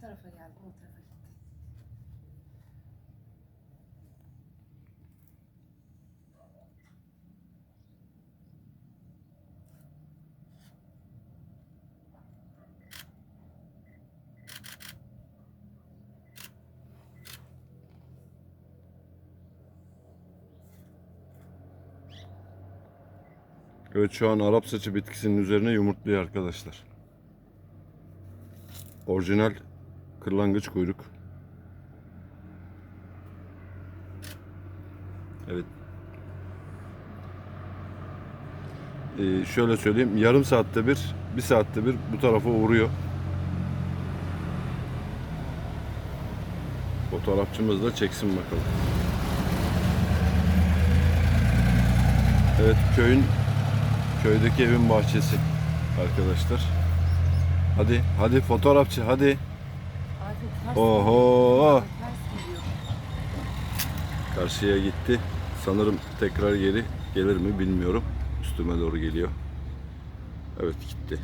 tarafa geldim, o tarafa gitti. Evet şu an Arap saçı bitkisinin üzerine yumurtluyor arkadaşlar. Orijinal kırlangıç kuyruk. Evet. Ee, şöyle söyleyeyim. Yarım saatte bir, bir saatte bir bu tarafa uğruyor. Fotoğrafçımız da çeksin bakalım. Evet köyün köydeki evin bahçesi arkadaşlar. Hadi hadi fotoğrafçı hadi. Oho. Karşıya gitti. Sanırım tekrar geri gelir mi bilmiyorum. Üstüme doğru geliyor. Evet gitti.